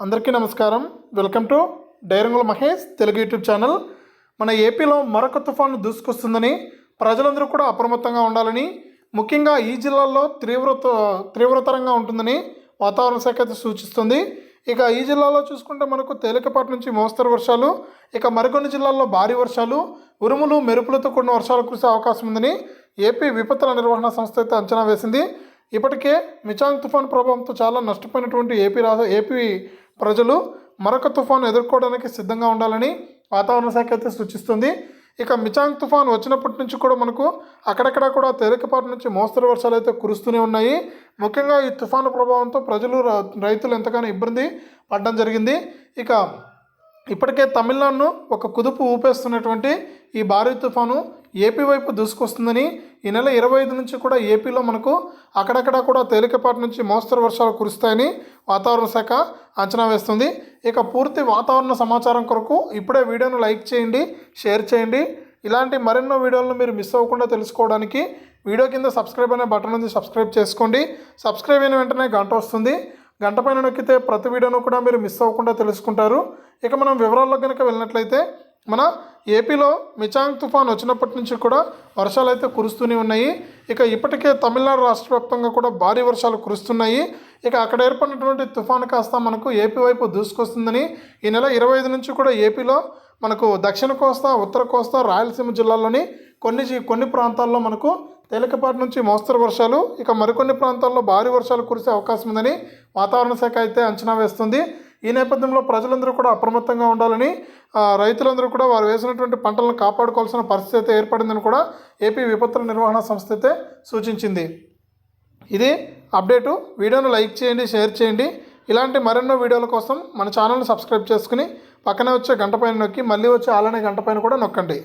అందరికీ నమస్కారం. Welcome to డైరంగుల మహేష్ తెలుగు యూట్యూబ్ ఛానల్. మన ఏపీలో మరొక తుఫాను దూసుకొస్తుందని ప్రజలందరూ కూడా అప్రమత్తంగా ఉండాలని ముఖ్యంగా ఈ జిల్లాల్లో తీవ్ర తీవ్రతరంగా ఉంటుందని వాతావరణ శాఖ అయితే సూచిస్తుంది. ఇక ఈ జిల్లాలో చూసుకుంటే మనకు తేలికపాటి నుంచి మోస్తరు వర్షాలు ఇక మరికొన్ని జిల్లాల్లో భారీ వర్షాలు ఉరుములు మెరుపులతో కూడిన వర్షాలు కురిసే అవకాశం ఉందని ఏపీ విపత్తుల నిర్వహణ సంస్థ అయితే అంచనా వేసింది. ఇప్పటికే మిచాంగ్ తుఫాన్ ప్రభావంతో చాలా నష్టపోయినటువంటి ఏపీ రాష్ట్ర ఏపీ ప్రజలు మరొక తుఫాను ఎదుర్కోవడానికి సిద్ధంగా ఉండాలని వాతావరణ శాఖ అయితే సూచిస్తుంది. ఇక మిచాంగ్ తుఫాన్ వచ్చినప్పటి నుంచి కూడా మనకు అక్కడక్కడ కూడా తేలికపాటి నుంచి మోస్తరు వర్షాలు అయితే కురుస్తూనే ఉన్నాయి. ముఖ్యంగా ఈ తుఫాను ప్రభావంతో ప్రజలు రైతులు ఎంతగానో ఇబ్బంది పడడం జరిగింది. ఇక ఇప్పటికే తమిళనాడును ఒక కుదుపు ఊపేస్తున్నటువంటి ఈ భారీ తుఫాను ఏపీ వైపు దూసుకొస్తుందని ఈ నెల ఇరవై ఐదు నుంచి కూడా ఏపీలో మనకు అక్కడక్కడ కూడా తేలికపాటి నుంచి మోస్తరు వర్షాలు కురుస్తాయని వాతావరణ శాఖ అంచనా వేస్తుంది. ఇక పూర్తి వాతావరణ సమాచారం కొరకు ఇప్పుడే వీడియోను లైక్ చేయండి షేర్ చేయండి. ఇలాంటి మరెన్నో వీడియోలను మీరు మిస్ అవ్వకుండా తెలుసుకోవడానికి వీడియో కింద సబ్స్క్రైబ్ అనే బటన్ ఉంది సబ్స్క్రైబ్ చేసుకోండి. సబ్స్క్రైబ్ అయిన వెంటనే గంట వస్తుంది. గంట పైన నొక్కితే ప్రతి వీడియోను కూడా మీరు మిస్ అవ్వకుండా తెలుసుకుంటారు. ఇక మనం వివరాల్లో కనుక వెళ్ళినట్లయితే మన ఏపీలో మిచాంగ్ తుఫాన్ వచ్చినప్పటి నుంచి కూడా వర్షాలు అయితే కురుస్తూనే ఉన్నాయి. ఇక ఇప్పటికే తమిళనాడు రాష్ట్ర వ్యాప్తంగా కూడా భారీ వర్షాలు కురుస్తున్నాయి. ఇక అక్కడ ఏర్పడినటువంటి తుఫాను కాస్త మనకు ఏపీ వైపు దూసుకొస్తుందని ఈ నెల ఇరవై ఐదు నుంచి కూడా ఏపీలో మనకు దక్షిణ కోస్తా ఉత్తర కోస్తా రాయలసీమ జిల్లాల్లోని కొన్ని జి- కొన్ని ప్రాంతాల్లో మనకు తేలికపాటి నుంచి మోస్తరు వర్షాలు ఇక మరికొన్ని ప్రాంతాల్లో భారీ వర్షాలు కురిసే అవకాశం ఉందని వాతావరణ శాఖ అయితే అంచనా వేస్తుంది. ఈ నేపథ్యంలో ప్రజలందరూ కూడా అప్రమత్తంగా ఉండాలని రైతులందరూ కూడా వారు వేసినటువంటి పంటలను కాపాడుకోవాల్సిన పరిస్థితి అయితే ఏర్పడిందని కూడా ఏపీ విపత్తుల నిర్వహణ సంస్థ అయితే సూచించింది. ఇది అప్డేటు. వీడియోను లైక్ చేయండి షేర్ చేయండి. ఇలాంటి మరెన్నో వీడియోల కోసం మన ఛానల్ని సబ్స్క్రైబ్ చేసుకుని పక్కనే వచ్చే గంట పైన నొక్కి మళ్ళీ వచ్చే అలానే గంట పైన కూడా నొక్కండి.